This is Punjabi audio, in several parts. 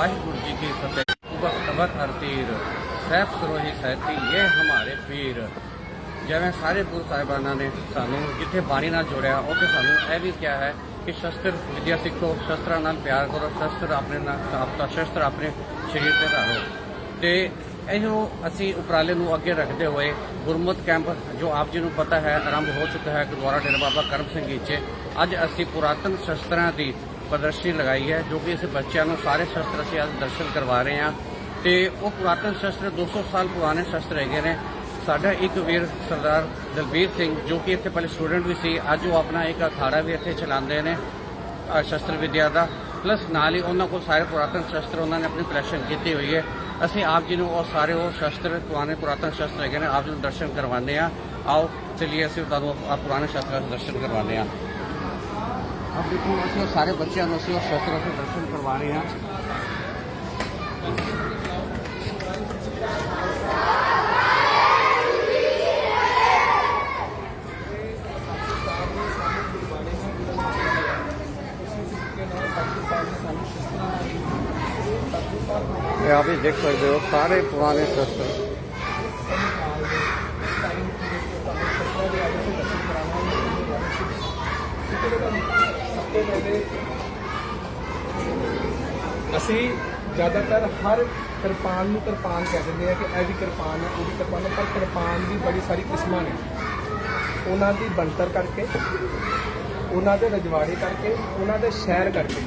ਵਾਹਿਗੁਰੂ ਜੀ ਕੀ ਫਤਿਹ। ਵਕਤ ਵਕਤ ਹਰ ਸਹਿਬ ਸਰੋਹੀ ਸਹਿਤੀ, ਇਹ ਹਮਾਰੇ ਪੀਰ। ਜਿਵੇਂ ਸਾਰੇ ਗੁਰੂ ਸਾਹਿਬਾਨਾਂ ਨੇ ਸਾਨੂੰ ਜਿੱਥੇ ਬਾਣੀ ਨਾਲ ਜੋੜਿਆ, ਉੱਥੇ ਸਾਨੂੰ ਇਹ ਵੀ ਕਿਹਾ ਹੈ ਕਿ ਸ਼ਸਤਰ ਵਿਦਿਆ ਸਿੱਖੋ, ਸ਼ਸਤਰਾਂ ਨਾਲ ਪਿਆਰ ਕਰੋ, ਸ਼ਸਤਰ ਆਪਣੇ ਨਾਲ ਆਪਦਾ ਸ਼ਸਤਰ ਆਪਣੇ ਸਰੀਰ ਤੇ ਧਾਰੋ। ਤੇ ਇਹੋ ਅਸੀਂ ਉਪਰਾਲੇ ਨੂੰ ਅੱਗੇ ਰੱਖਦੇ ਹੋਏ ਗੁਰਮਤ ਕੈਂਪ, ਜੋ ਆਪ ਜੀ ਨੂੰ ਪਤਾ ਹੈ, ਆਰੰਭ ਹੋ ਚੁੱਕਾ ਹੈ ਗੁਰਦੁਆਰਾ ਡੇਰਾ ਬਾਬਾ ਕਰਮ ਸਿੰਘ ਜੀ 'ਚ। ਅੱਜ ਅਸੀਂ ਪੁਰਾਤਨ ਸ਼ਸਤਰਾਂ ਦੀ ਪ੍ਰਦਰਸ਼ਨੀ ਲਗਾਈ ਹੈ, ਜੋ ਕਿ ਅਸੀਂ ਬੱਚਿਆਂ ਨੂੰ ਸਾਰੇ ਸ਼ਸਤਰ ਅਸੀਂ ਅੱਜ ਦਰਸ਼ਨ ਕਰਵਾ ਰਹੇ ਹਾਂ। ਤੇ ਉਹ ਪੁਰਾਤਨ ਸ਼ਸਤਰ 200 ਸਾਲ ਪੁਰਾਣੇ ਸ਼ਸਤਰ ਹੈਗੇ ਨੇ। ਸਾਡਾ ਇੱਕ ਵੀਰ ਸਰਦਾਰ ਦਲਬੀਰ ਸਿੰਘ, ਜੋ ਕਿ ਇੱਥੇ ਪਹਿਲੇ ਸਟੂਡੈਂਟ ਵੀ ਸੀ, ਅੱਜ ਉਹ ਆਪਣਾ ਇੱਕ ਅਖਾੜਾ ਵੀ ਇੱਥੇ ਚਲਾਉਂਦੇ ਨੇ ਸ਼ਸਤਰ ਵਿਦਿਆ ਦਾ। ਪਲੱਸ ਨਾਲ ਹੀ ਉਹਨਾਂ ਕੋਲ ਸਾਰੇ ਪੁਰਾਤਨ ਸ਼ਸਤਰ ਉਹਨਾਂ ਨੇ ਆਪਣੀ ਕਲੈਕਸ਼ਨ ਕੀਤੀ ਹੋਈ ਹੈ। ਅਸੀਂ ਆਪ ਜੀ ਨੂੰ ਉਹ ਸਾਰੇ ਉਹ ਸ਼ਸਤਰ, ਪੁਰਾਣੇ ਪੁਰਾਤਨ ਸ਼ਸਤਰ ਹੈਗੇ ਨੇ, ਆਪ ਜੀ ਨੂੰ ਦਰਸ਼ਨ ਕਰਵਾਉਂਦੇ ਆ ਆਓ, ਚਲਿਏ ਅਸੀਂ ਤੁਹਾਨੂੰ ਆ ਪੁਰਾਣੇ ਸ਼ਸਤਰਾਂ ਦੇ ਦਰਸ਼ਨ ਕਰਵਾਉਂਦੇ ਆ ਆਪ ਦੇਖੋ ਅਸੀਂ ਉਹ ਸਾਰੇ ਬੱਚਿਆਂ ਨੂੰ ਅਸੀਂ ਉਹ ਸ਼ਸਤਰਾਂ ਦੇ ਦਰਸ਼ਨ ਕਰਵਾ ਰਹੇ ਹਾਂ ਇਹ ਆਪ ਵੀ ਦੇਖ ਸਕਦੇ ਹੋ ਸਾਰੇ ਅਸੀਂ ਜ਼ਿਆਦਾਤਰ ਹਰ ਕਿਰਪਾਨ ਨੂੰ ਕਿਰਪਾਨ ਕਹਿ ਦਿੰਦੇ ਆ ਕਿ ਇਹ ਵੀ ਕਿਰਪਾਨ ਹੈ, ਉਹ ਵੀ ਕਿਰਪਾਨ ਹੈ, ਪਰ ਕਿਰਪਾਨ ਦੀ ਬੜੀ ਸਾਰੀ ਕਿਸਮਾਂ ਨੇ। ਉਹਨਾਂ ਦੀ ਬਣਤਰ ਕਰਕੇ, ਉਹਨਾਂ ਦੇ ਰਜਵਾੜੇ ਕਰਕੇ, ਉਹਨਾਂ ਦੇ ਸ਼ਹਿਰ ਕਰਕੇ,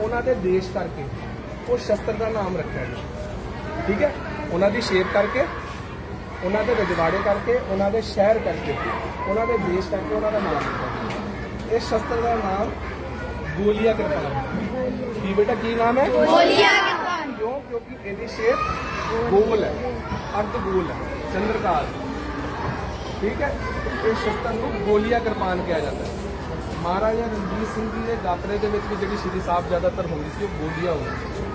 ਉਹਨਾਂ ਦੇ ਦੇਸ਼ ਕਰਕੇ, ਉਹ ਸ਼ਸਤਰ ਦਾ ਨਾਮ ਰੱਖਿਆ ਗਿਆ। ਠੀਕ ਹੈ? ਉਹਨਾਂ ਦੀ ਸ਼ੇਪ ਕਰਕੇ, ਉਹਨਾਂ ਦੇ ਰਜਵਾੜੇ ਕਰਕੇ, ਉਹਨਾਂ ਦੇ ਸ਼ਹਿਰ ਕਰਕੇ, ਉਹਨਾਂ ਦੇ ਦੇਸ਼ ਕਰਕੇ, ਉਹਨਾਂ ਦਾ ਨਾਮ ਰੱਖਿਆ ਗਿਆ। ਇਸ ਸ਼ਸਤਰ ਦਾ ਨਾਮ ਗੋਲੀਆ ਕਿਰਪਾਨ ਹੈ ਕੀ ਬੇਟਾ ਕੀ ਨਾਮ ਹੈ ਗੋਲੀਆਂ ਕਿਰਪਾਨ ਕਿਉਂ ਕਿਉਂਕਿ ਇਹਦੀ ਸ਼ੇਪ ਗੋਲ ਹੈ ਅਰਧ ਗੋਲ ਹੈ ਚੰਦਰਕਾਰ ਠੀਕ ਹੈ ਇਸ ਸ਼ਸਤਰ ਨੂੰ ਗੋਲੀਆ ਕਿਰਪਾਨ ਕਿਹਾ ਜਾਂਦਾ ਹੈ ਮਹਾਰਾਜਾ ਰਣਜੀਤ ਸਿੰਘ ਜੀ ਦੇ ਗਾਤਰੇ ਦੇ ਵਿੱਚ ਵੀ ਜਿਹੜੀ ਸ਼੍ਰੀ ਸਾਹਿਬ ਜ਼ਿਆਦਾਤਰ ਹੁੰਦੀ ਸੀ ਉਹ ਗੋਲੀਆ ਹੁੰਦੀ ਸੀ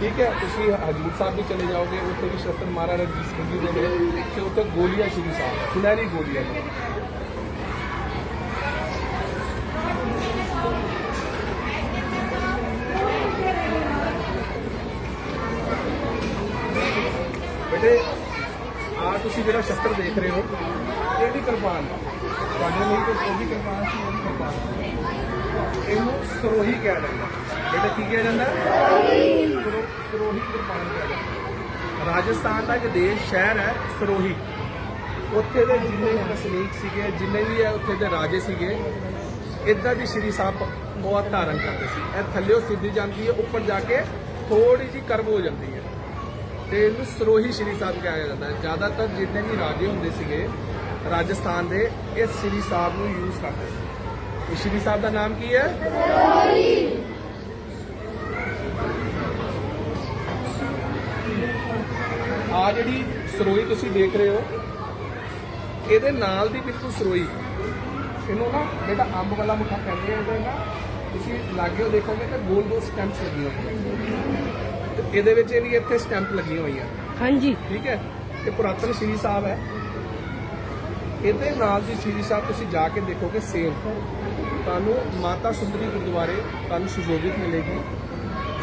ਠੀਕ ਹੈ ਤੁਸੀਂ ਹਜੂਰ ਸਾਹਿਬ ਵੀ ਚਲੇ ਜਾਓਗੇ ਉੱਥੇ ਵੀ ਸ਼ਸਤਰ ਮਹਾਰਾਜਾ ਰਣਜੀਤ ਸਿੰਘ ਜੀ ਦੇ ਨੇ ਤੇ ਉੱਥੇ ਗੋਲੀਆ ਸ਼੍ਰੀ ਸਾਹਿਬ ਸੁਨਹਿਰੀ ਗੋਲੀਆ ਬੇਟੇ ਆ ਤੁਸੀਂ ਜਿਹੜਾ ਸ਼ਸਤਰ ਦੇਖ ਰਹੇ ਹੋ, ਇਹ ਵੀ ਕਿਰਪਾਨ ਤੁਹਾਡੇ ਲਈ ਤਾਂ ਉਹ ਵੀ ਕਿਰਪਾਨ ਸੀ, ਉਹ ਵੀ ਕਿਰਪਾਨ ਇਹਨੂੰ ਸਰੋਹੀ ਕਿਹਾ ਜਾਂਦਾ ਬੇਟਾ, ਕੀ ਕਿਹਾ ਜਾਂਦਾ ਸਰੋਹੀ ਕਿਰਪਾਨ ਕਿਹਾ ਜਾਂਦਾ ਰਾਜਸਥਾਨ ਦਾ ਇੱਕ ਦੇਸ਼, ਸ਼ਹਿਰ ਹੈ, ਸਰੋਹੀ। ਉੱਥੇ ਦੇ ਜਿੰਨੇ ਵਸਨੀਕ ਸੀਗੇ, ਜਿੰਨੇ ਵੀ ਹੈ ਉੱਥੇ ਦੇ ਰਾਜੇ ਸੀਗੇ, ਇਦਾਂ ਦੀ ਸ਼੍ਰੀ ਸਾਹਿਬ ਬਹੁਤ ਧਾਰਨ ਕਰਦੇ ਸੀ। ਇਹ ਥੱਲਿਓ ਸਿੱਧੀ ਜਾਂਦੀ ਹੈ, ਉੱਪਰ ਜਾ ਕੇ ਥੋੜੀ ਜੀ ਕਰਵ ਹੋ ਜਾਂਦੀ ਹੈ। ਤੇ ਇਹਨੂੰ ਸਰੋਹੀ ਸ਼੍ਰੀ ਸਾਹਿਬ ਕਿਹਾ ਜਾਂਦਾ ਹੈ। ਜ਼ਿਆਦਾਤਰ ਜਿੰਨੇ ਵੀ ਰਾਜੇ ਹੁੰਦੇ ਸੀਗੇ ਰਾਜਸਥਾਨ ਦੇ, ਇਸ ਸ਼੍ਰੀ ਸਾਹਿਬ ਨੂੰ ਯੂਜ਼ ਕਰਦੇ ਸੀ। ਇਹ ਸ਼੍ਰੀ ਸਾਹਿਬ ਦਾ ਨਾਮ ਕੀ ਹੈ? ਆ ਜਿਹੜੀ ਸਰੋਈ ਤੁਸੀਂ ਦੇਖ ਰਹੇ ਹੋ, ਇਹਦੇ ਨਾਲ ਦੀ ਬਿਲਕੁਲ ਸਰੋਈ। ਇਹਨੂੰ ਨਾ ਬੇਟਾ ਅੰਬ ਵਾਲਾ ਮੁੱਠਾ ਕਹਿੰਦੇ ਆ, ਇਹਦੇ ਨਾ ਤੁਸੀਂ ਲਾਗੇ ਦੇਖੋਗੇ ਤਾਂ ਗੋਲ ਗੋਲ ਸਟੈਂਪਸ ਲੱਗੀਆਂ ਹੋਈਆਂ ਤੇ ਇਹਦੇ ਵਿੱਚ ਇਹ ਵੀ ਇੱਥੇ ਸਟੈਂਪ ਲੱਗੀਆਂ ਹੋਈਆਂ। ਹਾਂਜੀ। ਠੀਕ ਹੈ? ਇਹ ਪੁਰਾਤਨ ਸ਼੍ਰੀ ਸਾਹਿਬ ਹੈ। ਇਹਦੇ ਨਾਲ ਦੀ ਸ਼੍ਰੀ ਸਾਹਿਬ ਤੁਸੀਂ ਜਾ ਕੇ ਦੇਖੋਗੇ ਸੇਮ। ਤੁਹਾਨੂੰ ਮਾਤਾ ਸੁੰਦਰੀ ਗੁਰਦੁਆਰੇ ਤੁਹਾਨੂੰ ਸੁਸ਼ੋਭਿਤ ਮਿਲੇਗੀ।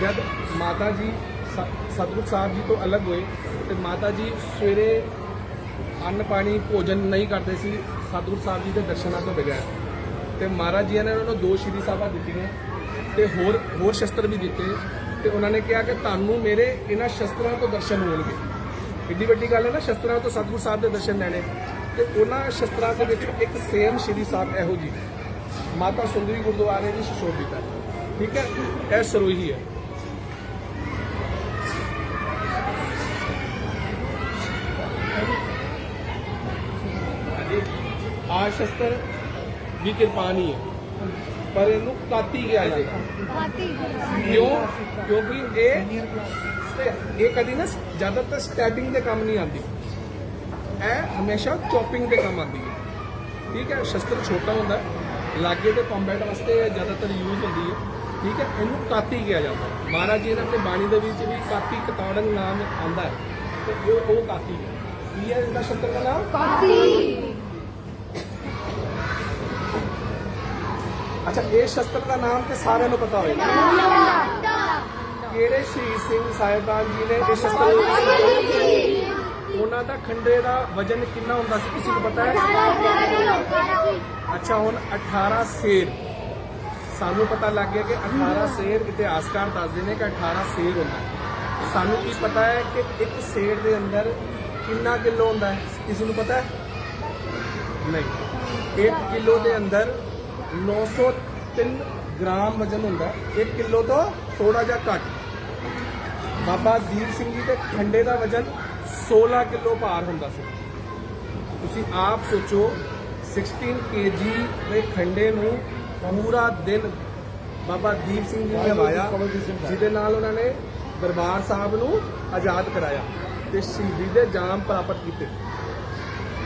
ਜਦ ਮਾਤਾ ਜੀ ਸਤਿਗੁਰ ਸਾਹਿਬ ਜੀ ਤੋਂ ਅਲੱਗ ਹੋਏ ਤੇ ਮਾਤਾ ਜੀ ਸਵੇਰੇ ਅੰਨ ਪਾਣੀ ਭੋਜਨ ਨਹੀਂ ਕਰਦੇ ਸੀ ਸਤਿਗੁਰ ਸਾਹਿਬ ਜੀ ਦੇ ਦਰਸ਼ਨਾਂ ਤੋਂ ਬਗੈਰ ਤੇ ਮਹਾਰਾਜ ਜੀ ਨੇ ਉਹਨਾਂ ਨੂੰ ਦੋ ਸ਼੍ਰੀ ਸਾਹਿਬਾਂ ਦਿੱਤੀਆਂ ਤੇ ਹੋਰ ਹੋਰ ਸ਼ਸਤਰ ਵੀ ਦਿੱਤੇ। ਤੇ ਉਹਨਾਂ ਨੇ ਕਿਹਾ ਕਿ ਤੁਹਾਨੂੰ ਮੇਰੇ ਇਹਨਾਂ ਸ਼ਸਤਰਾਂ ਤੋਂ ਦਰਸ਼ਨ ਹੋਣਗੇ। ਇੱਡੀ ਵੱਡੀ ਗੱਲ ਹੈ ਨਾ, ਸ਼ਸਤਰਾਂ ਤੋਂ ਸਤਿਗੁਰ ਸਾਹਿਬ ਦੇ ਦਰਸ਼ਨ ਲੈਣੇ। ਤੇ ਉਹਨਾਂ ਸ਼ਸਤਰਾਂ ਦੇ ਵਿੱਚ ਇੱਕ ਸੇਮ ਸ਼੍ਰੀ ਸਾਹਿਬ ਇਹੋ ਜੀ ਮਾਤਾ ਸੁੰਦਰੀ ਗੁਰਦੁਆਰੇ ਦੀ ਸੁਸ਼ੋਭਿਤ। ਹੈ ਠੀਕ ਹੈ? ਇਹ ਸਰੋਹੀ ਹੈ। ਆ ਸ਼ਸਤਰ ਵੀ ਕਿਰਪਾਨੀ ਹੈ। ਪਰ ਇਹਨੂੰ ਕਾਤੀ ਕਿਹਾ ਜਾਂਦਾ। ਕਿਉਂ? ਕਿਉਂਕਿ ਇਹ ਇਹ ਕਦੀ ਨਾ ਜ਼ਿਆਦਾਤਰ ਸਟੈਟਿੰਗ ਦੇ ਕੰਮ ਨਹੀਂ ਆਉਂਦੀ। ਇਹ ਹਮੇਸ਼ਾ ਚੌਪਿੰਗ ਦੇ ਕੰਮ ਆਉਂਦੀ ਹੈ। ਠੀਕ ਹੈ? ਸ਼ਸਤਰ ਛੋਟਾ ਹੁੰਦਾ ਲਾਗੇ ਦੇ ਕੰਬੈਟ ਵਾਸਤੇ ਇਹ ਜ਼ਿਆਦਾਤਰ ਯੂਜ਼ ਹੁੰਦੀ ਹੈ। ਠੀਕ ਹੈ? ਇਹਨੂੰ ਕਾਤੀ ਕਿਹਾ ਜਾਂਦਾ। ਮਹਾਰਾਜ ਜੀ ਨੇ ਆਪਣੀ ਬਾਣੀ ਦੇ ਵਿੱਚ ਵੀ ਕਾਤੀ ਕਤੌੜਨ ਨਾਮ ਆਉਂਦਾ ਹੈ। ਤੇ ਉਹ ਉਹ ਕਾਤੀ ਹੈ। ਕੀ ਹੈ ਇਹਦਾ ਸ਼ਸਤਰ ਦਾ ਨਾਮ? ਅੱਛਾ, ਇਹ ਸ਼ਸਤਰ ਦਾ ਨਾਮ ਤੇ ਸਾਰਿਆਂ ਨੂੰ ਪਤਾ ਹੋਏਗਾ। ਕਿਹੜੇ ਸ਼ਹੀਦ ਸਿੰਘ ਸਾਹਿਬਾਨ ਜੀ ਨੇ ਇਹ ਸ਼ਸਤਰ ਉਹਨਾਂ ਦਾ ਖੰਡੇ ਦਾ ਵਜਨ ਕਿੰਨਾ ਹੁੰਦਾ ਸੀ? ਕਿਸੇ ਨੂੰ ਪਤਾ ਹੈ? ਅੱਛਾ, ਹੁਣ 18 ਸੇਰ। ਸਾਨੂੰ ਪਤਾ ਲੱਗ ਗਿਆ ਕਿ 18 ਸੇਰ ਇਤਿਹਾਸਕਾਰ ਦੱਸਦੇ ਨੇ ਕਿ 18 ਸੇਰ ਹੁੰਦਾ ਸਾਨੂੰ ਕੀ ਪਤਾ ਹੈ ਕਿ ਇੱਕ ਸੇਰ ਦੇ ਅੰਦਰ ਕਿੰਨਾ ਕਿਲੋ ਹੁੰਦਾ ਹੈ? ਕਿਸੇ ਨੂੰ ਪਤਾ ਹੈ? ਨਹੀਂ। 1 ਕਿਲੋ ਦੇ ਅੰਦਰ 903 ਗ੍ਰਾਮ ਵਜਨ ਹੁੰਦਾ ਹੈ। 1 ਕਿਲੋ ਤੋਂ ਥੋੜਾ ਜਿਹਾ ਘੱਟ। ਬਾਬਾ ਦੀਪ ਸਿੰਘ ਜੀ ਦੇ ਖੰਡੇ ਦਾ ਵਜਨ 16 ਕਿਲੋ ਭਾਰ ਹੁੰਦਾ ਸੀ। ਤੁਸੀਂ ਆਪ ਸੋਚੋ 16 ਕੇਜੀ ਦੇ ਖੰਡੇ ਨੂੰ ਪੂਰਾ ਦਿਨ ਬਾਬਾ ਦੀਪ ਸਿੰਘ ਜੀ ਨੇ ਲਵਾਇਆ, ਜਿਹਦੇ ਨਾਲ ਉਹਨਾਂ ਨੇ ਦਰਬਾਰ ਸਾਹਿਬ ਨੂੰ ਆਜ਼ਾਦ ਕਰਾਇਆ ਤੇ ਸ਼ਹੀਦੀ ਦੇ ਜਾਮ ਪ੍ਰਾਪਤ ਕੀਤੇ।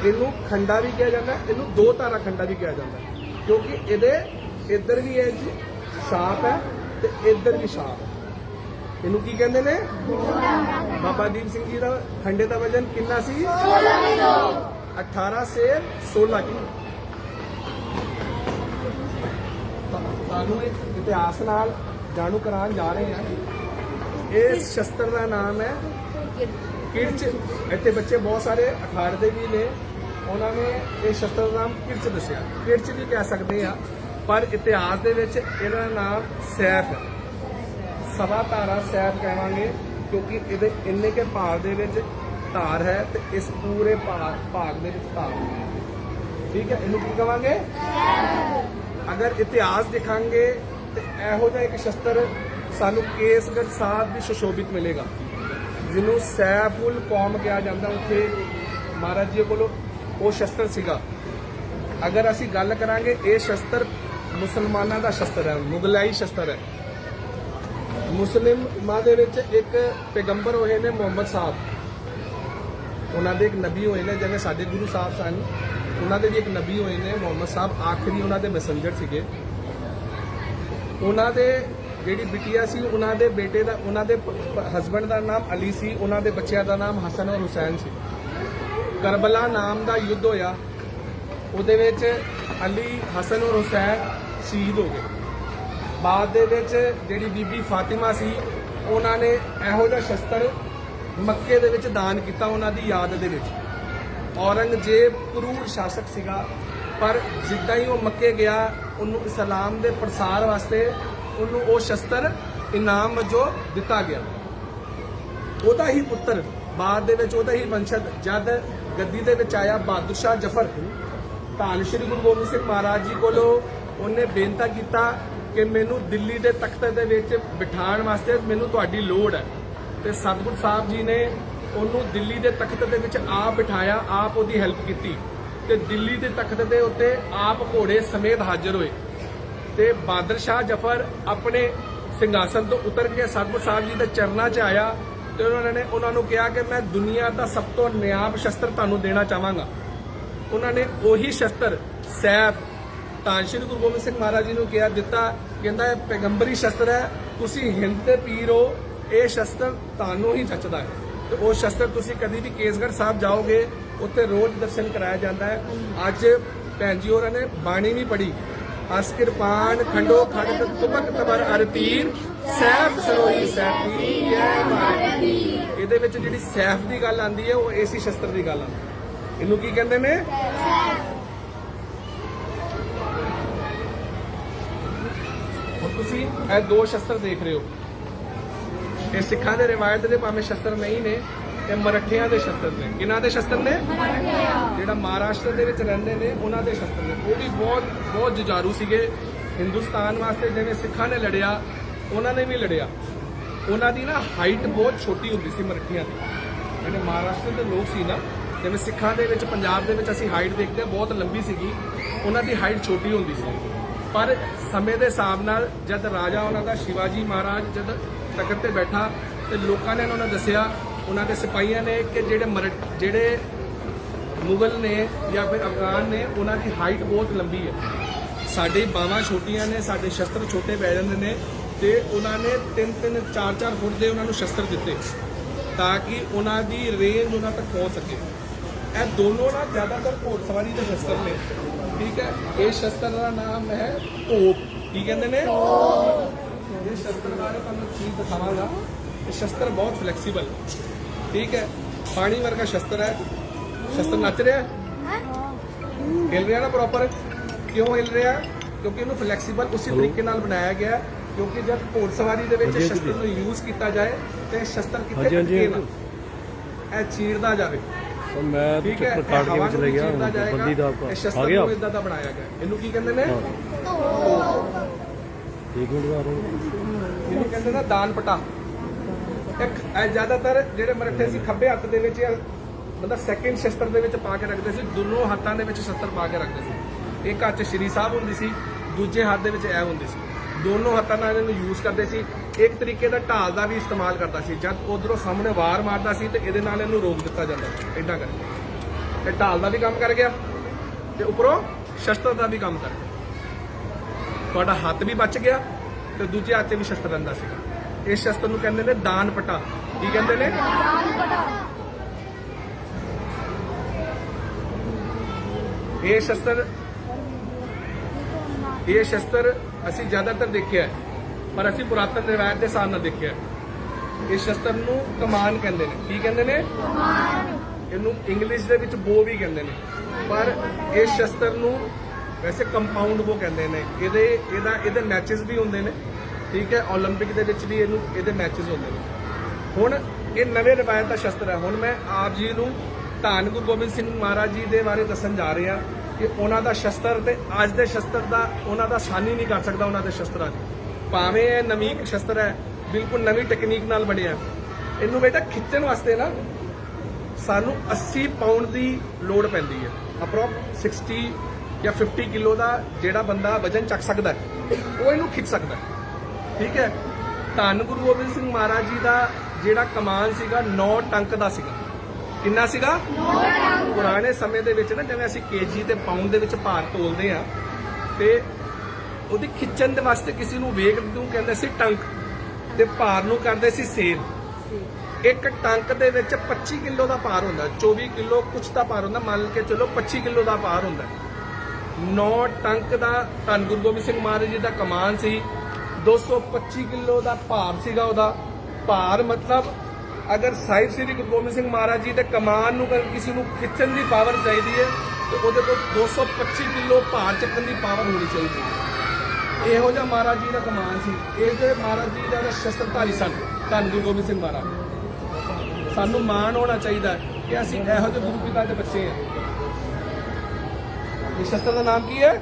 ਇਹਨੂੰ ਖੰਡਾ ਵੀ ਕਿਹਾ ਜਾਂਦਾ ਇਹਨੂੰ ਦੋ ਤਾਰਾ ਖੰਡਾ ਵੀ ਕਿਹਾ ਜਾਂਦਾ ਕਿਉਂਕਿ ਇਹਦੇ ਇੱਧਰ ਵੀ ਇਹ ਸਾਪ ਹੈ ਤੇ ਇੱਧਰ ਵੀ ਸਾਪ। ਹੈ ਇਹਨੂੰ ਕੀ ਕਹਿੰਦੇ ਨੇ? ਬਾਬਾ ਦੀਪ ਸਿੰਘ ਜੀ ਦਾ ਖੰਡੇ ਦਾ ਵਜਨ ਕਿੰਨਾ ਸੀ? 18 ਸੇ 16 ਕਿਲੋ। ਤੁਹਾਨੂੰ ਇੱਕ ਇਤਿਹਾਸ ਨਾਲ ਜਾਣੂ ਕਰਾਉਣ ਜਾ ਰਹੇ ਹਾਂ। ਇਸ ਸ਼ਸਤਰ ਦਾ ਨਾਮ ਹੈ ਕਿਰਚ। ਇੱਥੇ ਬੱਚੇ ਬਹੁਤ ਸਾਰੇ ਅਖਾੜਦੇ ਵੀ ਨੇ। ਉਹਨਾਂ ਨੇ ਇਹ ਸ਼ਸਤਰ ਦਾ ਨਾਮ ਕਿਰਚ ਦੱਸਿਆ। ਕਿਰਚ ਵੀ ਕਹਿ ਸਕਦੇ ਆ, ਪਰ ਇਤਿਹਾਸ ਦੇ ਵਿੱਚ ਇਹਦਾ ਨਾਮ ਸੈਫ ਹੈ। ਸਵਾ ਧਾਰਾ ਸੈਫ ਕਹਾਂਗੇ ਕਿਉਂਕਿ ਇਹਦੇ ਇੰਨੇ ਕੇ ਭਾਗ ਦੇ ਵਿੱਚ ਧਾਰ ਹੈ ਤੇ ਇਸ ਪੂਰੇ ਭਾਗ ਭਾਗ ਦੇ ਵਿੱਚ ਧਾਰ ਹੈ। ਠੀਕ ਹੈ, ਇਹਨੂੰ ਕੀ ਕਹਾਂਗੇ ਅਗਰ ਇਤਿਹਾਸ ਦੇਖਾਂਗੇ, ਤੇ ਇਹੋ ਜਿਹਾ ਇੱਕ ਸ਼ਸਤਰ ਸਾਨੂੰ ਕੇਸਗੜ੍ਹ ਸਾਹਿਬ ਵੀ ਸੁਸ਼ੋਭਿਤ ਮਿਲੇਗਾ। ਜਿਹਨੂੰ ਸੈਫੁਲ ਕੌਮ ਕਿਹਾ ਜਾਂਦਾ ਉੱਥੇ। ਮਹਾਰਾਜ ਜੀ ਕੋਲੋਂ ਉਹ ਸ਼ਸਤਰ ਸੀਗਾ। ਅਗਰ ਅਸੀਂ ਗੱਲ ਕਰਾਂਗੇ, ਇਹ ਸ਼ਸਤਰ ਮੁਸਲਮਾਨਾਂ ਦਾ ਸ਼ਸਤਰ ਹੈ, ਮੁਗਲਾਈ ਸ਼ਸਤਰ ਹੈ। ਮੁਸਲਿਮ ਮਾਂ ਦੇ ਵਿੱਚ ਇੱਕ ਪੈਗੰਬਰ ਹੋਏ ਨੇ ਮੁਹੰਮਦ ਸਾਹਿਬ। ਉਹਨਾਂ ਦੇ ਇੱਕ ਨਬੀ ਹੋਏ ਨੇ, ਜਿਵੇਂ ਸਾਡੇ ਗੁਰੂ ਸਾਹਿਬ ਸਨ। ਉਹਨਾਂ ਦੇ ਵੀ ਇੱਕ ਨਬੀ ਹੋਏ ਨੇ, ਮੁਹੰਮਦ ਸਾਹਿਬ ਆਖਰੀ ਉਹਨਾਂ ਦੇ ਮੈਸੇਂਜਰ ਸੀਗੇ। ਉਹਨਾਂ ਦੇ ਜਿਹੜੀ ਬਿਟੀਆ ਸੀ, ਉਹਨਾਂ ਦੇ ਬੇਟੇ ਦਾ, ਉਹਨਾਂ ਦੇ ਹਸਬੰਡ ਦਾ ਨਾਮ ਅਲੀ ਸੀ, ਉਹਨਾਂ ਦੇ ਬੱਚਿਆਂ ਦਾ ਨਾਮ ਹਸਨ ਔਰ ਹੁਸੈਨ ਸੀ। ਕਰਬਲਾ ਨਾਮ ਦਾ ਯੁੱਧ ਹੋਇਆ। ਉਹਦੇ ਵਿੱਚ ਅਲੀ ਹਸਨ ਔਰ ਹੁਸੈਨ ਸ਼ਹੀਦ ਹੋ ਗਏ। ਬਾਅਦ ਦੇ ਵਿੱਚ ਜਿਹੜੀ ਬੀਬੀ ਫਾਤਿਮਾ ਸੀ, ਉਹਨਾਂ ਨੇ ਇਹੋ ਜਿਹਾ ਸ਼ਸਤਰ ਮੱਕੇ ਦੇ ਵਿੱਚ ਦਾਨ ਕੀਤਾ ਉਹਨਾਂ ਦੀ ਯਾਦ ਦੇ ਵਿੱਚ। ਔਰੰਗਜ਼ੇਬ ਕਰੂਰ ਸ਼ਾਸਕ ਸੀਗਾ, ਪਰ ਜਿੱਦਾਂ ਹੀ ਉਹ ਮੱਕੇ ਗਿਆ, ਉਹਨੂੰ ਇਸਲਾਮ ਦੇ ਪ੍ਰਸਾਰ ਵਾਸਤੇ ਉਹਨੂੰ ਉਹ ਸ਼ਸਤਰ ਇਨਾਮ ਵਜੋਂ ਦਿੱਤਾ ਗਿਆ। ਉਹਦਾ ਹੀ ਪੁੱਤਰ, ਬਾਅਦ ਦੇ ਵਿੱਚ ਉਹਦਾ ਹੀ ਵੰਸ਼ਜ ਜਦ ਗੱਦੀ ਦੇ ਵਿੱਚ ਆਇਆ ਬਹਾਦਰ ਸ਼ਾਹ ਜਫਰ। ਧੰਨ ਸ਼੍ਰੀ ਗੁਰੂ ਗੋਬਿੰਦ ਸਿੰਘ ਮਹਾਰਾਜ ਜੀ ਕੋਲੋਂ ਉਹਨੇ ਬੇਨਤੀ ਕੀਤਾ ਕਿ ਮੈਨੂੰ ਦਿੱਲੀ ਦੇ ਤਖਤ ਦੇ ਵਿੱਚ ਬਿਠਾਉਣ ਵਾਸਤੇ ਮੈਨੂੰ ਤੁਹਾਡੀ ਲੋੜ ਹੈ। ਤੇ ਸਤਿਗੁਰ ਸਾਹਿਬ ਜੀ ਨੇ ਉਹਨੂੰ ਦਿੱਲੀ ਦੇ ਤਖਤ ਦੇ ਵਿੱਚ ਆਪ ਬਿਠਾਇਆ, ਆਪ ਉਹਦੀ ਹੈਲਪ ਕੀਤੀ। ਤੇ ਦਿੱਲੀ ਦੇ ਤਖਤ ਦੇ ਉੱਤੇ ਆਪ ਘੋੜੇ ਸਮੇਤ ਹਾਜ਼ਰ ਹੋਏ। ਤੇ ਬਾਦਰ ਸ਼ਾਹ ਜਫਰ ਆਪਣੇ ਸਿੰਘਾਸਨ ਤੋਂ ਉਤਰ ਕੇ ਸਤਿਗੁਰ ਸਾਹਿਬ ਜੀ ਦੇ ਚਰਨਾਂ 'ਚ ਆਇਆ। ਤੇ ਉਹਨਾਂ ਨੇ ਉਹਨਾਂ ਨੂੰ ਕਿਹਾ ਕਿ ਮੈਂ ਦੁਨੀਆ ਦਾ ਸਭ ਤੋਂ ਨਿਆਬ ਸ਼ਸਤਰ ਤੁਹਾਨੂੰ ਦੇਣਾ ਚਾਹਾਂਗਾ। ਉਹਨਾਂ ਨੇ ਉਹੀ ਸ਼ਸਤਰ, ਸੈਫ, ਤਾਂ ਸ਼੍ਰੀ ਗੁਰੂ ਗੋਬਿੰਦ ਸਿੰਘ ਮਹਾਰਾਜ ਜੀ ਨੂੰ ਕਿਹਾ, ਦਿੱਤਾ, ਕਹਿੰਦਾ ਇਹ ਪੈਗੰਬਰੀ ਸ਼ਸਤਰ ਹੈ, ਤੁਸੀਂ ਹਿੰਦ ਦੇ ਪੀਰ ਹੋ, ਇਹ ਸ਼ਸਤਰ ਤੁਹਾਨੂੰ ਹੀ ਜੱਚਦਾ ਹੈ। ਤੇ ਉਹ ਸ਼ਸਤਰ ਤੁਸੀਂ ਕਦੀ ਵੀ ਕੇਸਗੜ੍ਹ ਸਾਹਿਬ ਜਾਓਗੇ, ਉੱਥੇ ਰੋਜ਼ ਦਰਸ਼ਨ ਕਰਾਇਆ ਜਾਂਦਾ ਹੈ। ਅੱਜ ਭੈਣ ਜੀ ਹੋਰਾਂ ਨੇ ਬਾਣੀ ਵੀ ਪੜ੍ਹੀ। ਅਸ ਕਿਰਪਾਨ ਖੰਡੋ ਖੰਡ ਤੁਪਕ ਤਬਰ ਅਰਤੀਰ ਸੈਫ ਸਰੋਈ ਸੈਫੀ ਐ ਮਾਰੀ ਇਹਦੇ ਵਿੱਚ ਜਿਹੜੀ ਸੈਫ ਦੀ ਗੱਲ ਆਂਦੀ ਹੈ, ਉਹ ਏਸੀ ਸ਼ਸਤਰ ਦੀ ਗੱਲ ਆਂਦੀ ਹੈ। ਇਹਨੂੰ ਕੀ ਕਹਿੰਦੇ ਨੇ? ਹੁਣ ਤੁਸੀਂ ਇਹ ਦੋ ਸ਼ਸਤਰ ਦੇਖ ਰਹੇ ਹੋ। ਇਹ ਸਿੱਖਾਂ ਦੇ ਰਿਵਾਇਤ ਦੇ ਭਾਵੇਂ ਸ਼ਸਤਰ ਨਹੀਂ ਨੇ, ਇਹ ਮਰੱਠਿਆਂ ਦੇ ਸ਼ਸਤਰ ਨੇ। ਕਿਹਨਾਂ ਦੇ ਸ਼ਸਤਰ ਨੇ? ਜਿਹੜਾ ਮਹਾਰਾਸ਼ਟਰ ਦੇ ਵਿੱਚ ਰਹਿੰਦੇ ਨੇ, ਉਹਨਾਂ ਦੇ ਸ਼ਸਤਰ ਨੇ। ਉਹ ਵੀ ਬਹੁਤ ਬਹੁਤ ਜੁਝਾਰੂ ਸੀਗੇ। ਹਿੰਦੁਸਤਾਨ ਵਾਸਤੇ ਜਿਵੇਂ ਸਿੱਖਾਂ ਨੇ ਲੜਿਆ ਉਹਨਾਂ ਨੇ ਵੀ ਲੜਿਆ। ਉਹਨਾਂ ਦੀ ਨਾ ਹਾਈਟ ਬਹੁਤ ਛੋਟੀ ਹੁੰਦੀ ਸੀ ਮਰੱਠੀਆਂ ਦੀ। ਜਿਹੜੇ ਮਹਾਰਾਸ਼ਟਰ ਦੇ ਲੋਕ ਸੀ ਨਾ, ਜਿਵੇਂ ਸਿੱਖਾਂ ਦੇ ਵਿੱਚ, ਪੰਜਾਬ ਦੇ ਵਿੱਚ ਅਸੀਂ ਹਾਈਟ ਦੇਖਦੇ ਹਾਂ, ਬਹੁਤ ਲੰਬੀ ਸੀਗੀ। ਉਹਨਾਂ ਦੀ ਹਾਈਟ ਛੋਟੀ ਹੁੰਦੀ ਸੀ। ਪਰ ਸਮੇਂ ਦੇ ਹਿਸਾਬ ਨਾਲ ਜਦ ਰਾਜਾ ਉਹਨਾਂ ਦਾ ਸ਼ਿਵਾਜੀ ਮਹਾਰਾਜ ਜਦ ਤਖਤ ਤੇ ਬੈਠਾ ਤੇ ਲੋਕਾਂ ਨੇ ਉਹਨਾਂ ਨੂੰ ਦੱਸਿਆ, ਉਹਨਾਂ ਦੇ ਸਿਪਾਹੀਆਂ ਨੇ ਕਿ ਜਿਹੜੇ ਮਰ- ਜਿਹੜੇ ਮੁਗਲ ਨੇ ਜਾਂ ਫਿਰ ਅਫਗਾਨ ਨੇ, ਉਹਨਾਂ ਦੀ ਹਾਈਟ ਬਹੁਤ ਲੰਬੀ ਹੈ। ਸਾਡੀ ਬਾਹਾਂ ਛੋਟੀਆਂ ਨੇ, ਸਾਡੇ ਸ਼ਸਤਰ ਛੋਟੇ ਪੈ ਜਾਂਦੇ ਨੇ ਤੇ ਉਹਨਾਂ ਨੇ 3-3 4-4 ਫੁੱਟ ਦੇ ਉਹਨਾਂ ਨੂੰ ਸ਼ਸਤਰ ਦਿੱਤੇ ਤਾਂ ਕਿ ਉਹਨਾਂ ਦੀ ਰੇਂਜ ਉਹਨਾਂ ਤੱਕ ਪਹੁੰਚ ਸਕੇ। ਇਹ ਦੋਨੋਂ ਨਾ ਜ਼ਿਆਦਾਤਰ ਘੋੜਸਵਾਰੀ ਦੇ ਸ਼ਸਤਰ ਨੇ ਠੀਕ ਹੈ? ਇਹ ਸ਼ਸਤਰ ਦਾ ਨਾਮ ਹੈ ਤੋਪ ਕੀ ਕਹਿੰਦੇ ਨੇ? ਇਹ ਸ਼ਸਤਰ ਬਾਰੇ ਤੁਹਾਨੂੰ ਚੀਜ਼ ਦਿਖਾਵਾਂਗਾ। ਇਹ ਸ਼ਸਤਰ ਬਹੁਤ ਫਲੈਕਸੀਬਲ ਠੀਕ ਹੈ? ਪਾਣੀ ਵਰਗਾ ਸ਼ਸਤਰ ਹੈ। ਸ਼ਸਤਰ ਨੱਚ ਰਿਹਾ ਹਿਲ ਰਿਹਾ ਨਾ ਪ੍ਰੋਪਰ ਕਿਉਂ ਹਿਲ ਰਿਹਾ? ਕਿਉਂਕਿ ਇਹਨੂੰ ਫਲੈਕਸੀਬਲ ਉਸੇ ਤਰੀਕੇ ਨਾਲ ਬਣਾਇਆ ਗਿਆ ਹੈ, ਕਿਉਂਕਿ ਜਦ ਘੋੜਸਵਾਰੀ ਦੇ ਵਿੱਚ ਸ਼ਸਤਰ ਨੂੰ ਯੂਜ਼ ਕੀਤਾ ਜਾਏ ਤੇ ਸ਼ਸਤਰ ਕਿਤੇ ਹਾਂਜੀ, ਅਟਕੇ ਨਾ। ਇਹ ਚੀਰਦਾ ਜਾਵੇ। ਉਹ ਮੈਂ ਚੱਕਰ ਇਹ ਕਾਟ ਕੇ ਵਿੱਚ ਲੈ ਗਿਆ ਬੰਦੀ ਦਾ ਇਹ ਆ ਗਿਆ। ਇਦਾਂ ਦਾ ਬਣਾਇਆ ਗਿਆ। ਇਹਨੂੰ ਕੀ ਕਹਿੰਦੇ ਨੇ? ਇੱਕ ਮਿੰਟ ਬਾਅਦ ਇਹਨੂੰ ਕਹਿੰਦੇ ਨੇ ਦਾਨ ਪਟਾ। ਇੱਕ ਇਹ ਜ਼ਿਆਦਾਤਰ ਜਿਹੜੇ ਮਰਾਠੇ ਸੀ ਖੱਬੇ ਹੱਥ ਦੇ ਵਿੱਚ ਮਤਲਬ ਸੈਕਿੰਡ ਸ਼ਸਤਰ ਦੇ ਵਿੱਚ ਪਾ ਕੇ ਰੱਖਦੇ ਸੀ ਦੋਨੋਂ ਹੱਥਾਂ ਦੇ ਵਿੱਚ ਸ਼ਸਤਰ ਪਾ ਕੇ ਰੱਖਦੇ ਸੀ। ਇੱਕ ਹੱਥ 'ਚ ਸ਼੍ਰੀ ਸਾਹਿਬ ਹੁੰਦੀ ਸੀ ਦੂਜੇ ਹੱਥ ਦੇ ਵਿੱਚ ਇਹ ਹੁੰਦੀ ਸੀ। ਦੋਨੋਂ ਹੱਥਾਂ ਨਾਲ ਇਹਨੂੰ ਯੂਜ਼ ਕਰਦੇ ਸੀ। ਇੱਕ ਤਰੀਕੇ ਦਾ ਢਾਲ ਦਾ ਵੀ ਇਸਤੇਮਾਲ ਕਰਦਾ ਸੀ। ਜਦ ਉਧਰੋਂ ਸਾਹਮਣੇ ਵਾਰ ਮਾਰਦਾ ਸੀ ਤੇ ਇਹਦੇ ਨਾਲ ਇਹਨੂੰ ਰੋਕ ਦਿੱਤਾ ਜਾਂਦਾ ਸੀ। ਇਦਾਂ ਕਰਕੇ। ਇਹ ਢਾਲ ਦਾ ਵੀ ਕੰਮ ਕਰ ਗਿਆ ਤੇ ਉੱਪਰੋਂ ਸ਼ਸਤਰ ਦਾ ਵੀ ਕੰਮ ਕਰ ਗਿਆ। ਤੁਹਾਡਾ ਹੱਥ ਵੀ ਬਚ ਗਿਆ ਤੇ ਦੂਜੇ ਹੱਥ 'ਤੇ ਵੀ ਸ਼ਸਤਰ ਰਹਿੰਦਾ ਸੀਗਾ। ਇਸ ਸ਼ਸਤਰ ਨੂੰ ਕਹਿੰਦੇ ਨੇ ਦਾਨ ਪਟਾ। ਕੀ ਕਹਿੰਦੇ ਨੇ? ਇਹ ਸ਼ਸਤਰ ਇਹ ਸ਼ਸਤਰ ਅਸੀਂ ਜ਼ਿਆਦਾਤਰ ਦੇਖਿਆ ਹੈ, ਪਰ ਅਸੀਂ ਪੁਰਾਤਨ ਰਿਵਾਇਤ ਦੇ ਹਿਸਾਬ ਨਾਲ ਦੇਖਿਆ ਹੈ। ਇਸ ਸ਼ਸਤਰ ਨੂੰ ਕਮਾਨ ਕਹਿੰਦੇ ਨੇ ਕੀ ਕਹਿੰਦੇ ਨੇ ਇਹਨੂੰ ਇੰਗਲਿਸ਼ ਦੇ ਵਿੱਚ ਬੋ ਵੀ ਕਹਿੰਦੇ ਨੇ ਪਰ ਇਸ ਸ਼ਸਤਰ ਨੂੰ ਵੈਸੇ ਕੰਪਾਊਂਡ ਬੋ ਕਹਿੰਦੇ ਨੇ ਇਹਦੇ ਇਹਦਾ ਇਹਦੇ ਮੈਚਸ ਵੀ ਹੁੰਦੇ ਨੇ ਠੀਕ ਹੈ 올림픽 ਦੇ ਵਿੱਚ ਵੀ ਇਹਨੂੰ ਇਹਦੇ ਮੈਚਸ ਹੁੰਦੇ ਨੇ ਹੁਣ ਇਹ ਨਵੇਂ ਰਵਾਇਤ ਦਾ ਸ਼ਸਤਰ ਹੈ ਹੁਣ ਮੈਂ ਆਪ ਜੀ ਨੂੰ ਧੰਨ ਗੁਰੂ ਗੋਬਿੰਦ ਸਿੰਘ ਮਹਾਰਾਜ ਜੀ ਦੇ ਬਾਰੇ ਦੱਸਣ ਜਾ ਰਿਹਾ ਕਿ ਉਹਨਾਂ ਦਾ ਸ਼ਸਤਰ ਤੇ ਅੱਜ ਦੇ ਸ਼ਸਤਰ ਦਾ ਉਹਨਾਂ ਦਾ ਸਾਨੀ ਨਹੀਂ ਕਰ ਸਕਦਾ ਉਹਨਾਂ ਦੇ ਸ਼ਸਤਰਾਂ ਦੀ ਭਾਵੇਂ ਇਹ ਨਵੀਂ ਸ਼ਸਤਰ ਹੈ, ਬਿਲਕੁਲ ਨਵੀਂ ਟੈਕਨੀਕ ਨਾਲ ਬਣਿਆ ਇਹਨੂੰ ਬੇਟਾ ਖਿੱਚਣ ਵਾਸਤੇ ਨਾ ਸਾਨੂੰ 80 ਪਾਉਂਡ ਦੀ ਲੋਡ ਪੈਂਦੀ ਹੈ। ਅਪਰੋਕਸ 60 ਜਾਂ 50 ਕਿਲੋ ਦਾ ਜਿਹੜਾ ਬੰਦਾ ਵਜਨ ਚੱਕ ਸਕਦਾ ਉਹ ਇਹਨੂੰ ਖਿੱਚ ਸਕਦਾ ਠੀਕ ਹੈ? ਧੰਨ ਗੁਰੂ ਗੋਬਿੰਦ ਸਿੰਘ ਮਹਾਰਾਜ ਜੀ ਦਾ ਜਿਹੜਾ ਕਮਾਨ ਸੀਗਾ 9 ਟੰਕ ਦਾ ਸੀਗਾ। ਕਿੰਨਾ ਸੀਗਾ? ਪੁਰਾਣੇ ਸਮੇਂ ਦੇ ਵਿੱਚ ਨਾ, ਜਿਵੇਂ ਅਸੀਂ ਕੇਜੀ ਤੇ ਪਾਉਂਡ ਦੇ ਵਿੱਚ ਭਾਰ ਤੋਲਦੇ ਆ ਤੇ ਉਹਦੀ ਖਿੱਚਣ ਦੇ ਵਾਸਤੇ ਕਿਸੇ ਨੂੰ ਵੇਗ ਨੂੰ ਕਹਿੰਦੇ ਸੀ ਟੰਕ, ਤੇ ਭਾਰ ਨੂੰ ਕਰਦੇ ਸੀ ਸੇਲ ਇੱਕ ਟੰਕ ਦੇ ਵਿੱਚ 25 ਕਿਲੋ ਦਾ ਭਾਰ ਹੁੰਦਾ 24 ਕਿਲੋ ਕੁਛ ਦਾ ਭਾਰ ਹੁੰਦਾ, ਮੰਨ ਕੇ ਚਲੋ 25 ਕਿਲੋ ਦਾ ਭਾਰ ਹੁੰਦਾ। ਨੌ ਟੰਕ ਦਾ, ਧੰਨ ਗੁਰੂ ਗੋਬਿੰਦ ਸਿੰਘ ਮਹਾਰਾਜ ਜੀ ਦਾ ਕਮਾਨ ਸੀ 225 ਕਿਲੋ ਦਾ ਭਾਰ ਸੀਗਾ ਉਹਦਾ। ਭਾਰ ਮਤਲਬ ਅਗਰ ਸਾਹਿਬ ਸ੍ਰੀ ਗੁਰੂ ਗੋਬਿੰਦ ਸਿੰਘ ਮਹਾਰਾਜ ਜੀ ਦੇ ਕਮਾਨ ਨੂੰ ਅਗਰ ਕਿਸੇ ਨੂੰ ਖਿੱਚਣ ਦੀ ਪਾਵਰ ਚਾਹੀਦੀ ਹੈ, ਤੇ ਉਹਦੇ ਕੋਲ 225 ਕਿਲੋ ਭਾਰ ਚੱਕਣ ਦੀ ਪਾਵਰ ਹੋਣੀ ਚਾਹੀਦੀ ਹੈ। ਇਹੋ ਜਿਹਾ ਮਹਾਰਾਜ ਜੀ ਦਾ ਕਮਾਨ ਸੀ। ਇਹ ਜਿਹੜੇ ਮਹਾਰਾਜ ਜੀ ਦਾ ਸ਼ਸਤਰਧਾਰੀ ਸਨ, ਧੰਨ ਗੁਰੂ ਗੋਬਿੰਦ ਸਿੰਘ ਮਹਾਰਾਜ। ਸਾਨੂੰ ਮਾਣ ਹੋਣਾ ਚਾਹੀਦਾ ਕਿ ਅਸੀਂ ਇਹੋ ਜਿਹੇ ਗੁਰੂ ਪਿਤਾ ਦੇ ਬੱਚੇ ਹਾਂ। ਇਹ ਸ਼ਸਤਰ ਦਾ ਨਾਮ ਕੀ ਹੈ?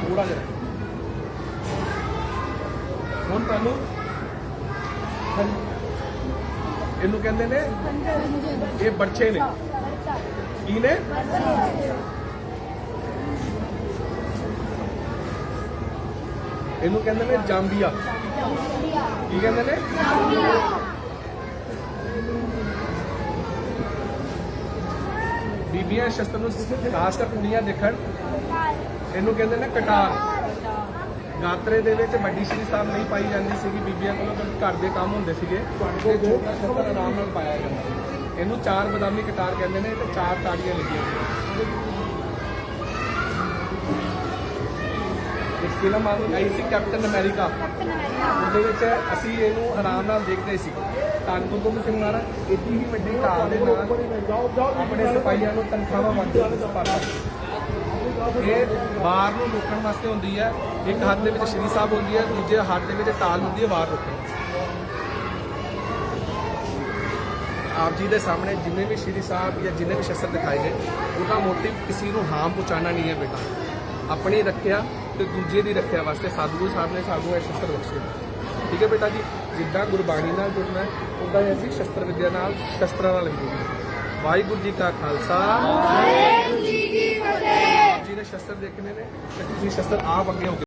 ਥੋੜਾ ਜਿਹਾ। ਹੁਣ ਤੁਹਾਨੂੰ ਇਹਨੂੰ ਕਹਿੰਦੇ ਨੇ, ਇਹ ਬਰਛੇ ਨੇ। ਕੀ ਨੇ? ਇਹਨੂੰ ਕਹਿੰਦੇ ਨੇ ਜਾਂਬੀਆ। ਕੀ ਕਹਿੰਦੇ ਨੇ? ਬੀਬੀਆਂ ਸ਼ਸਤਰ ਨੂੰ ਖਾਸ ਕਰ ਕੁੜੀਆਂ ਦੇਖਣ। ਇਹਨੂੰ ਕਹਿੰਦੇ ਨੇ ਕਟਾਰ। ਗਾਤਰੇ ਦੇ ਵਿੱਚ ਵੱਡੀ ਸ਼੍ਰੀ ਸਾਹਿਬ ਨਹੀਂ ਪਾਈ ਜਾਂਦੀ ਸੀਗੀ ਬੀਬੀਆਂ ਕੋਲੋਂ ਕਿਉਂਕਿ ਘਰ ਦੇ ਕੰਮ ਹੁੰਦੇ ਸੀਗੇ। ਤੇ ਛੋਟਾ ਸ਼ਸਤਰ ਆਰਾਮ ਨਾਲ ਪਾਇਆ ਜਾਂਦਾ ਇਹਨੂੰ ਚਾਰ ਬਦਾਮੀ ਕਟਾਰ ਕਹਿੰਦੇ ਨੇ ਤੇ ਚਾਰ ਤਾੜੀਆਂ ਲੱਗੀਆਂ ਇੱਕ ਫਿਲਮ ਆਈ ਸੀ ਕੈਪਟਨ ਅਮਰੀਕਾ ਉਹਦੇ ਵਿੱਚ ਅਸੀਂ ਇਹਨੂੰ ਆਰਾਮ ਨਾਲ ਦੇਖਦੇ ਸੀ। ਧੰਨ ਗੁਰੂ ਗੋਬਿੰਦ ਸਿੰਘ ਮਹਾਰਾਜ ਇੱਡੀ ਹੀ ਵੱਡੀ ਢਾਲ ਦੇ ਨਾਲ ਆਪਣੇ ਸਿਪਾਹੀਆਂ ਨੂੰ ਤਨਖਾਹਾਂ ਵੰਡਦੇ ਸੀ। ਇਹ ਵਾਰ ਨੂੰ ਰੋਕਣ ਵਾਸਤੇ ਹੁੰਦੀ ਹੈ। ਇੱਕ ਹੱਥ ਦੇ ਵਿੱਚ ਸ਼੍ਰੀ ਸਾਹਿਬ ਹੁੰਦੀ ਹੈ, ਦੂਜੇ ਹੱਥ ਦੇ ਵਿੱਚ ਤਾਲ ਹੁੰਦੀ ਹੈ ਵਾਰ ਰੋਕਣ ਆਪ ਜੀ ਦੇ ਸਾਹਮਣੇ ਜਿੰਨੇ ਵੀ ਸ਼੍ਰੀ ਸਾਹਿਬ ਜਾਂ ਜਿੰਨੇ ਵੀ ਸ਼ਸਤਰ ਦਿਖਾਏ ਗਏ, ਉਹਦਾ ਮੋਟਿਵ ਕਿਸੇ ਨੂੰ ਹਾਮ ਪਹੁੰਚਾਉਣਾ ਨਹੀਂ ਹੈ ਬੇਟਾ। ਆਪਣੀ ਰੱਖਿਆ ਤੇ ਦੂਜੇ ਦੀ ਰੱਖਿਆ ਵਾਸਤੇ ਸਤਿਗੁਰੂ ਸਾਹਿਬ ਨੇ ਸਾਨੂੰ ਇਹ ਸ਼ਸਤਰ ਬਖਸ਼ੇ। ਠੀਕ ਹੈ ਬੇਟਾ ਜੀ? ਜਿੱਦਾਂ ਗੁਰਬਾਣੀ ਨਾਲ ਜੁੜਨਾ ਹੈ, ਉਦਾਂ ਹੀ ਅਸੀਂ ਸ਼ਸਤਰ ਵਿਦਿਆ ਨਾਲ, ਸ਼ਸਤਰਾਂ ਨਾਲ ਵੀ ਜੁੜਨਾ ਵਾਹਿਗੁਰੂ ਜੀ ਕਾ ਖਾਲਸਾ। ਵਾਹਿਗੁਰੂ ਸ਼ਸਤਰ ਦੇਖਣੇ ਨੇ ਤੇ ਤੁਸੀਂ ਸ਼ਸਤਰ ਆਪ ਅੱਗੇ ਹੋ ਕੇ